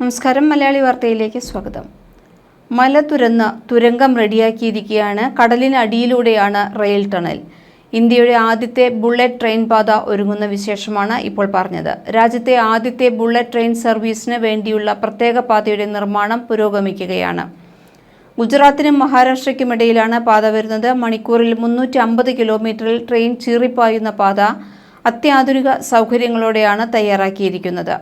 നമസ്കാരം മലയാളി വാർത്തയിലേക്ക് സ്വാഗതം. മല തുരന്ന് തുരങ്കം റെഡിയാക്കിയിരിക്കുകയാണ്. കടലിനടിയിലൂടെയാണ് റെയിൽ ടണൽ. ഇന്ത്യയുടെ ആദ്യത്തെ ബുള്ളറ്റ് ട്രെയിൻ പാത ഒരുങ്ങുന്ന വിശേഷമാണ് ഇപ്പോൾ പറഞ്ഞത്. രാജ്യത്തെ ആദ്യത്തെ ബുള്ളറ്റ് ട്രെയിൻ സർവീസിന് വേണ്ടിയുള്ള പ്രത്യേക പാതയുടെ നിർമ്മാണം പുരോഗമിക്കുകയാണ്. ഗുജറാത്തിനും മഹാരാഷ്ട്രയ്ക്കും ഇടയിലാണ് പാത വരുന്നത്. മണിക്കൂറിൽ മുന്നൂറ്റി അമ്പത് കിലോമീറ്ററിൽ ട്രെയിൻ ചീറിപ്പായുന്ന പാത അത്യാധുനിക സൗകര്യങ്ങളോടെയാണ് തയ്യാറാക്കിയിരിക്കുന്നത്.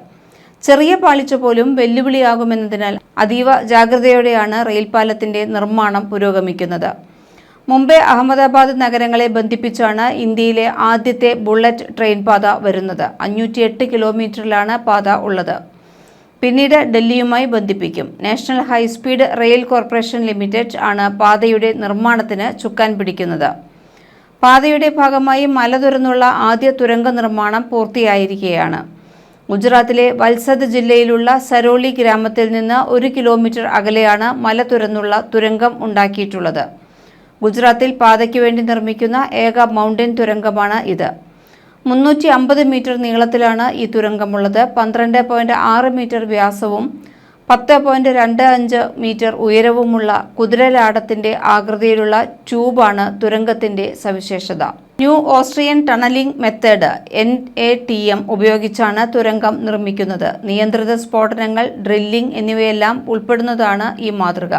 ചെറിയ പാളിച്ച പോലും വെല്ലുവിളിയാകുമെന്നതിനാൽ അതീവ ജാഗ്രതയോടെയാണ് റെയിൽപാലത്തിന്റെ നിർമ്മാണം പുരോഗമിക്കുന്നത്. മുംബൈ അഹമ്മദാബാദ് നഗരങ്ങളെ ബന്ധിപ്പിച്ചാണ് ഇന്ത്യയിലെ ആദ്യത്തെ ബുള്ളറ്റ് ട്രെയിൻ പാത വരുന്നത്. അഞ്ഞൂറ്റിയെട്ട് കിലോമീറ്ററിലാണ് പാത ഉള്ളത്. പിന്നീട് ഡൽഹിയുമായി ബന്ധിപ്പിക്കും. National high speed rail corporation limited ആണ് പാതയുടെ നിർമ്മാണത്തിന് ചുക്കാൻ പിടിക്കുന്നത്. പാതയുടെ ഭാഗമായി മല ആദ്യ തുരങ്ക നിർമ്മാണം പൂർത്തിയായിരിക്കുകയാണ്. ഗുജറാത്തിലെ വത്സദ് ജില്ലയിലുള്ള സരോളി ഗ്രാമത്തിൽ നിന്ന് ഒരു കിലോമീറ്റർ അകലെയാണ് മല തുരന്നുള്ള തുരങ്കം ഉണ്ടാക്കിയിട്ടുള്ളത്. ഗുജറാത്തിൽ പാതയ്ക്ക് വേണ്ടി നിർമ്മിക്കുന്ന ഏക മൗണ്ടൻ തുരങ്കമാണ് ഇത്. മുന്നൂറ്റി അമ്പത് മീറ്റർ നീളത്തിലാണ് ഈ തുരങ്കമുള്ളത്. പന്ത്രണ്ട് പോയിന്റ് ആറ് മീറ്റർ വ്യാസവും പത്ത് പോയിന്റ് രണ്ട് അഞ്ച് മീറ്റർ ഉയരവുമുള്ള കുതിരലാടത്തിന്റെ ആകൃതിയിലുള്ള ട്യൂബാണ് തുരങ്കത്തിന്റെ സവിശേഷത. New Austrian tunneling method N A T M ഉപയോഗിച്ചാണ് തുരങ്കം നിർമ്മിക്കുന്നത്. നിയന്ത്രിത സ്ഫോടനങ്ങൾ ഡ്രില്ലിംഗ് എന്നിവയെല്ലാം ഉൾപ്പെടുന്നതാണ് ഈ മാതൃക.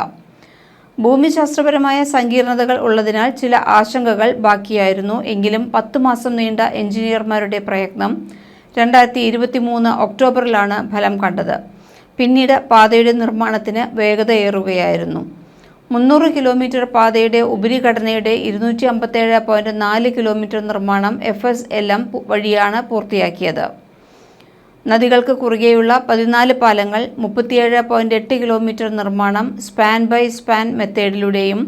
ഭൂമിശാസ്ത്രപരമായ സങ്കീർണതകൾ ഉള്ളതിനാൽ ചില ആശങ്കകൾ ബാക്കിയായിരുന്നു. എങ്കിലും പത്ത് മാസം നീണ്ട എഞ്ചിനീയർമാരുടെ പ്രയത്നം രണ്ടായിരത്തി ഇരുപത്തി മൂന്ന് ഒക്ടോബറിലാണ് ഫലം കണ്ടത്. പിന്നീട് പാതയുടെ നിർമ്മാണത്തിന് വേഗതയേറുകയായിരുന്നു. മുന്നൂറ് കിലോമീറ്റർ പാതയുടെ ഉപരിഘടനയുടെ ഇരുന്നൂറ്റി അമ്പത്തേഴ് പോയിന്റ് നാല് കിലോമീറ്റർ നിർമ്മാണം എഫ് എസ് എൽ എം വഴിയാണ് പൂർത്തിയാക്കിയത്. നദികൾക്ക് കുറുകെയുള്ള പതിനാല് പാലങ്ങൾ മുപ്പത്തിയേഴ് പോയിന്റ് എട്ട് കിലോമീറ്റർ നിർമ്മാണം സ്പാൻ ബൈ സ്പാൻ മെത്തേഡിലൂടെയും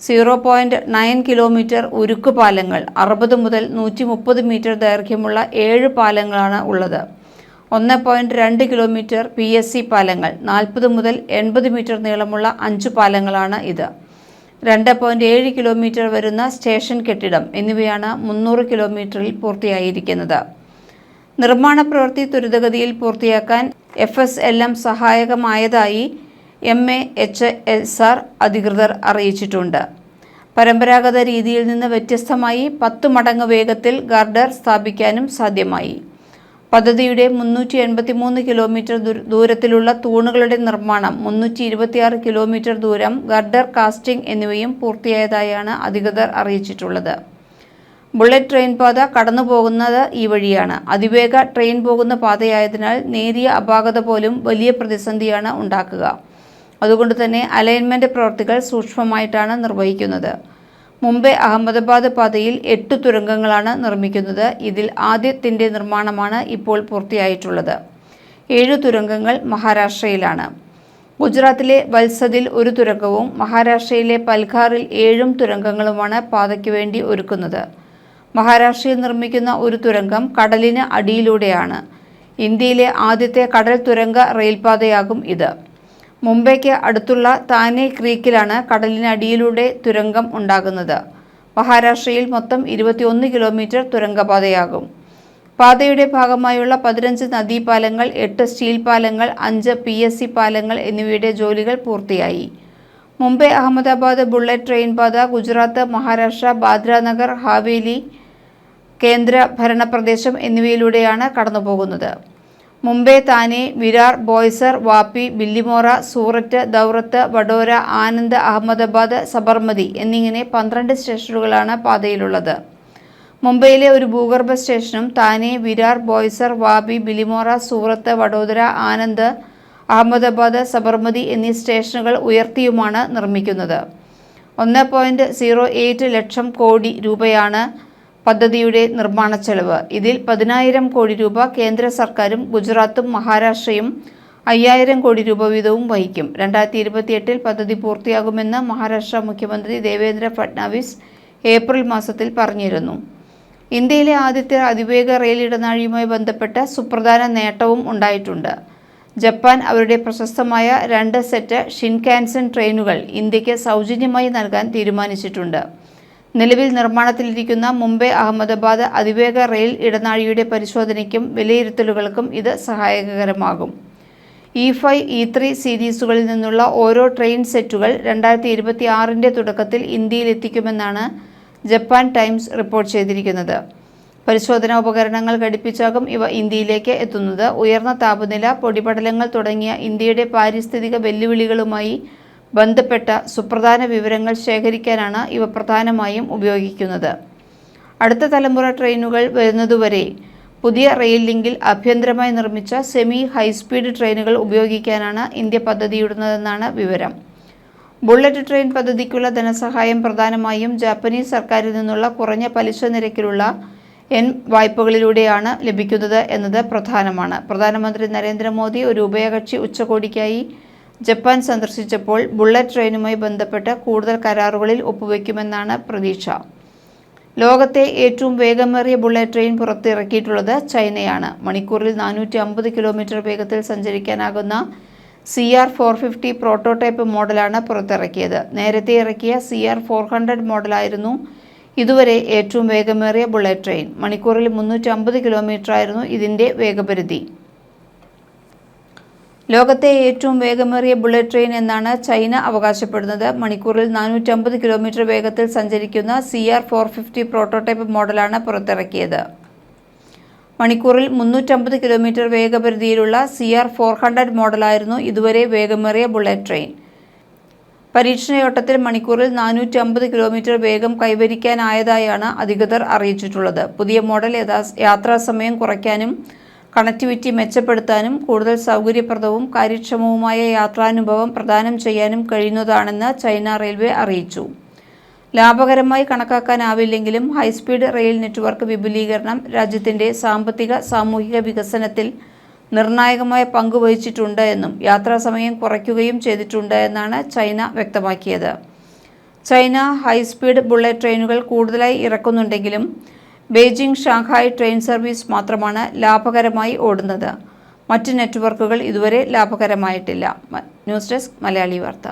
സീറോ പോയിന്റ് നയൻ കിലോമീറ്റർ ഉരുക്ക് പാലങ്ങൾ അറുപത് മുതൽ നൂറ്റി മുപ്പത് മീറ്റർ ദൈർഘ്യമുള്ള ഏഴ് പാലങ്ങളാണ് ഉള്ളത്. ഒന്ന് പോയിന്റ് രണ്ട് കിലോമീറ്റർ പി എസ് സി പാലങ്ങൾ നാൽപ്പത് മുതൽ എൺപത് മീറ്റർ നീളമുള്ള അഞ്ച് പാലങ്ങളാണ് ഇത്. രണ്ട് പോയിന്റ് ഏഴ് കിലോമീറ്റർ വരുന്ന സ്റ്റേഷൻ കെട്ടിടം എന്നിവയാണ് മുന്നൂറ് കിലോമീറ്ററിൽ പൂർത്തിയായിരിക്കുന്നത്. നിർമ്മാണ പ്രവൃത്തി ത്വരിതഗതിയിൽ പൂർത്തിയാക്കാൻ F S L M സഹായകമായതായി M A H S R അധികൃതർ അറിയിച്ചിട്ടുണ്ട്. പരമ്പരാഗത രീതിയിൽ നിന്ന് വ്യത്യസ്തമായി പത്ത് മടങ്ങ് വേഗത്തിൽ ഗാർഡർ സ്ഥാപിക്കാനും സാധ്യമായി. പദ്ധതിയുടെ മുന്നൂറ്റി എൺപത്തി മൂന്ന് കിലോമീറ്റർ ദൂരത്തിലുള്ള തൂണുകളുടെ നിർമ്മാണം മുന്നൂറ്റി ഇരുപത്തിയാറ് കിലോമീറ്റർ ദൂരം ഗർഡർ കാസ്റ്റിംഗ് എന്നിവയും പൂർത്തിയായതായാണ് അധികൃതർ അറിയിച്ചിട്ടുള്ളത്. ബുള്ളറ്റ് ട്രെയിൻ പാത കടന്നു പോകുന്നത് ഈ വഴിയാണ്. അതിവേഗ ട്രെയിൻ പോകുന്ന പാതയായതിനാൽ നേരിയ അപാകത പോലും വലിയ പ്രതിസന്ധിയാണ് ഉണ്ടാക്കുക. അതുകൊണ്ട് തന്നെ അലൈൻമെന്റ് പ്രവർത്തികൾ സൂക്ഷ്മമായിട്ടാണ് നിർവഹിക്കുന്നത്. മുംബൈ അഹമ്മദാബാദ് പാതയിൽ എട്ട് തുരങ്കങ്ങളാണ് നിർമ്മിക്കുന്നത്. ഇതിൽ ആദ്യത്തിന്റെ നിർമ്മാണമാണ് ഇപ്പോൾ പൂർത്തിയായിട്ടുള്ളത്. ഏഴു തുരങ്കങ്ങൾ മഹാരാഷ്ട്രയിലാണ്. ഗുജറാത്തിലെ വത്സദിൽ ഒരു തുരങ്കവും മഹാരാഷ്ട്രയിലെ പൽഘാറിൽ ഏഴും തുരങ്കങ്ങളുമാണ് പാതയ്ക്ക് വേണ്ടി ഒരുക്കുന്നത്. മഹാരാഷ്ട്രയിൽ നിർമ്മിക്കുന്ന ഒരു തുരങ്കം കടലിന് അടിയിലൂടെയാണ്. ഇന്ത്യയിലെ ആദ്യത്തെ കടൽ തുരങ്ക റെയിൽപാതയാകും ഇത്. മുംബൈക്ക് അടുത്തുള്ള താനെ ക്രീക്കിലാണ് കടലിനടിയിലൂടെ തുരങ്കം ഉണ്ടാകുന്നത്. മഹാരാഷ്ട്രയിൽ മൊത്തം ഇരുപത്തിയൊന്ന് കിലോമീറ്റർ തുരങ്കപാതയാകും. പാതയുടെ ഭാഗമായുള്ള പതിനഞ്ച് നദീപാലങ്ങൾ എട്ട് സ്റ്റീൽ പാലങ്ങൾ അഞ്ച് പി എസ് സി പാലങ്ങൾ എന്നിവയുടെ ജോലികൾ പൂർത്തിയായി. മുംബൈ അഹമ്മദാബാദ് ബുള്ളറ്റ് ട്രെയിൻ പാത ഗുജറാത്ത് മഹാരാഷ്ട്ര ബാദ്രാനഗർ ഹാവേലി കേന്ദ്ര ഭരണ പ്രദേശം എന്നിവയിലൂടെയാണ് കടന്നുപോകുന്നത്. മുംബൈ താനെ വിരാർ ബോയ്സർ വാപ്പി ബില്ലിമോറ സൂററ്റ് ദൗറത്ത് വഡോര ആനന്ദ് അഹമ്മദാബാദ് സബർമതി എന്നിങ്ങനെ പന്ത്രണ്ട് സ്റ്റേഷനുകളാണ് പാതയിലുള്ളത്. മുംബൈയിലെ ഒരു ഭൂഗർഭ സ്റ്റേഷനും താനെ വിരാർ ബോയ്സർ വാബി ബിലിമോറ സൂറത്ത് വഡോദര ആനന്ദ് അഹമ്മദാബാദ് സബർമതി എന്നീ സ്റ്റേഷനുകൾ ഉയർത്തിയുമാണ് നിർമ്മിക്കുന്നത്. ഒന്ന് point zero eight lakh crore രൂപയാണ് പദ്ധതിയുടെ നിർമ്മാണ ചെലവ്. ഇതിൽ പതിനായിരം കോടി രൂപ കേന്ദ്ര സർക്കാരും ഗുജറാത്തും മഹാരാഷ്ട്രയും അയ്യായിരം കോടി രൂപ വീതവും വഹിക്കും. രണ്ടായിരത്തി ഇരുപത്തിയെട്ടിൽ പദ്ധതി പൂർത്തിയാകുമെന്ന് മഹാരാഷ്ട്ര മുഖ്യമന്ത്രി ദേവേന്ദ്ര ഫഡ്നാവിസ് ഏപ്രിൽ മാസത്തിൽ പറഞ്ഞിരുന്നു. ഇന്ത്യയിലെ ആദ്യത്തെ അതിവേഗ റെയിൽ ഇടനാഴിയുമായി ബന്ധപ്പെട്ട സുപ്രധാന നേട്ടവും ഉണ്ടായിട്ടുണ്ട്. ജപ്പാൻ അവരുടെ പ്രശസ്തമായ രണ്ട് സെറ്റ് ഷിൻകാൻസൻ ട്രെയിനുകൾ ഇന്ത്യയ്ക്ക് സൗജന്യമായി നൽകാൻ തീരുമാനിച്ചിട്ടുണ്ട്. നിലവിൽ നിർമ്മാണത്തിലിരിക്കുന്ന മുംബൈ അഹമ്മദാബാദ് അതിവേഗ റെയിൽ ഇടനാഴിയുടെ പരിശോധനയ്ക്കും വിലയിരുത്തലുകൾക്കും ഇത് സഹായകരമാകും. ഇ ഫൈവ് ഇ ത്രീ സീരീസുകളിൽ നിന്നുള്ള ഓരോ ട്രെയിൻ സെറ്റുകൾ രണ്ടായിരത്തി ഇരുപത്തി ആറിന്റെ തുടക്കത്തിൽ ഇന്ത്യയിലെത്തിക്കുമെന്നാണ് ജപ്പാൻ ടൈംസ് റിപ്പോർട്ട് ചെയ്തിരിക്കുന്നത്. പരിശോധനാ ഉപകരണങ്ങൾ ഘടിപ്പിച്ചാകും ഇവ ഇന്ത്യയിലേക്ക് എത്തുന്നത്. ഉയർന്ന താപനില പൊടിപടലങ്ങൾ തുടങ്ങിയ ഇന്ത്യയുടെ പാരിസ്ഥിതിക വെല്ലുവിളികളുമായി ബന്ധപ്പെട്ട സുപ്രധാന വിവരങ്ങൾ ശേഖരിക്കാനാണ് ഇവ പ്രധാനമായും ഉപയോഗിക്കുന്നത്. അടുത്ത തലമുറ ട്രെയിനുകൾ വരുന്നതുവരെ പുതിയ റെയിൽ ലിങ്കിൽ ആഭ്യന്തരമായി നിർമ്മിച്ച സെമി ഹൈസ്പീഡ് ട്രെയിനുകൾ ഉപയോഗിക്കാനാണ് ഇന്ത്യ പദ്ധതിയിടുന്നതെന്നാണ് വിവരം. ബുള്ളറ്റ് ട്രെയിൻ പദ്ധതിക്കുള്ള ധനസഹായം പ്രധാനമായും ജാപ്പനീസ് സർക്കാരിൽ നിന്നുള്ള കുറഞ്ഞ പലിശ നിരക്കിലുള്ള എൻ വായ്പകളിലൂടെയാണ് ലഭിക്കുന്നത് എന്നത് പ്രധാനമാണ്. പ്രധാനമന്ത്രി നരേന്ദ്രമോദി ഒരു ഉഭയകക്ഷി ഉച്ചകോടിക്കായി ജപ്പാൻ സന്ദർശിച്ചപ്പോൾ ബുള്ളറ്റ് ട്രെയിനുമായി ബന്ധപ്പെട്ട കൂടുതൽ കരാറുകളിൽ ഒപ്പുവെക്കുമെന്നാണ് പ്രതീക്ഷ. ലോകത്തെ ഏറ്റവും വേഗമേറിയ ബുള്ളറ്റ് ട്രെയിൻ പുറത്തിറക്കിയിട്ടുള്ളത് ചൈനയാണ്. മണിക്കൂറിൽ നാനൂറ്റി അമ്പത് കിലോമീറ്റർ വേഗത്തിൽ സഞ്ചരിക്കാനാകുന്ന C R four fifty prototype മോഡലാണ് പുറത്തിറക്കിയത്. നേരത്തെ ഇറക്കിയ സി ആർ ഫോർ ഹൺഡ്രഡ് മോഡലായിരുന്നു ഇതുവരെ ഏറ്റവും വേഗമേറിയ ബുള്ളറ്റ് ട്രെയിൻ. മണിക്കൂറിൽ മുന്നൂറ്റി അമ്പത് കിലോമീറ്ററായിരുന്നു ഇതിന്റെ വേഗപരിധി. ലോകത്തെ ഏറ്റവും വേഗമേറിയ ബുള്ളറ്റ് ട്രെയിൻ എന്നാണ് ചൈന അവകാശപ്പെടുന്നത്. മണിക്കൂറിൽ നാനൂറ്റമ്പത് കിലോമീറ്റർ വേഗത്തിൽ സഞ്ചരിക്കുന്ന C R four fifty prototype മോഡലാണ് പുറത്തിറക്കിയത്. മണിക്കൂറിൽ മുന്നൂറ്റമ്പത് കിലോമീറ്റർ വേഗപരിധിയിലുള്ള സി ആർ ഫോർ ഹൺഡ്രഡ് മോഡലായിരുന്നു ഇതുവരെ വേഗമേറിയ ബുള്ളറ്റ് ട്രെയിൻ. പരീക്ഷണയോട്ടത്തിൽ മണിക്കൂറിൽ നാനൂറ്റി അമ്പത് കിലോമീറ്റർ വേഗം കൈവരിക്കാനായതായാണ് അധികൃതർ അറിയിച്ചിട്ടുള്ളത്. പുതിയ മോഡൽ യാത്രാസമയം കുറയ്ക്കാനും കണക്ടിവിറ്റി മെച്ചപ്പെടുത്താനും കൂടുതൽ സൗകര്യപ്രദവും കാര്യക്ഷമവുമായ യാത്രാനുഭവം പ്രദാനം ചെയ്യാനും കഴിയുന്നതാണെന്ന് ചൈന റെയിൽവേ അറിയിച്ചു. ലാഭകരമായി കണക്കാക്കാനാവില്ലെങ്കിലും ഹൈസ്പീഡ് റെയിൽ നെറ്റ്വർക്ക് വിപുലീകരണം രാജ്യത്തിന്റെ സാമ്പത്തിക സാമൂഹിക വികസനത്തിൽ നിർണായകമായ പങ്ക് വഹിച്ചിട്ടുണ്ട് എന്നും യാത്രാസമയം കുറയ്ക്കുകയും ചെയ്തിട്ടുണ്ട് എന്നാണ് ചൈന വ്യക്തമാക്കിയത്. ചൈന ഹൈസ്പീഡ് ബുള്ളറ്റ് ട്രെയിനുകൾ കൂടുതലായി ഇറക്കുന്നുണ്ടെങ്കിലും ബെയ്ജിംഗ് ഷാങ്ഹായ് ട്രെയിൻ സർവീസ് മാത്രമാണ് ലാഭകരമായി ഓടുന്നത്. മറ്റ് നെറ്റ്വർക്കുകൾ ഇതുവരെ ലാഭകരമായിട്ടില്ല. ന്യൂസ് ഡെസ്ക് മലയാളി വാർത്ത.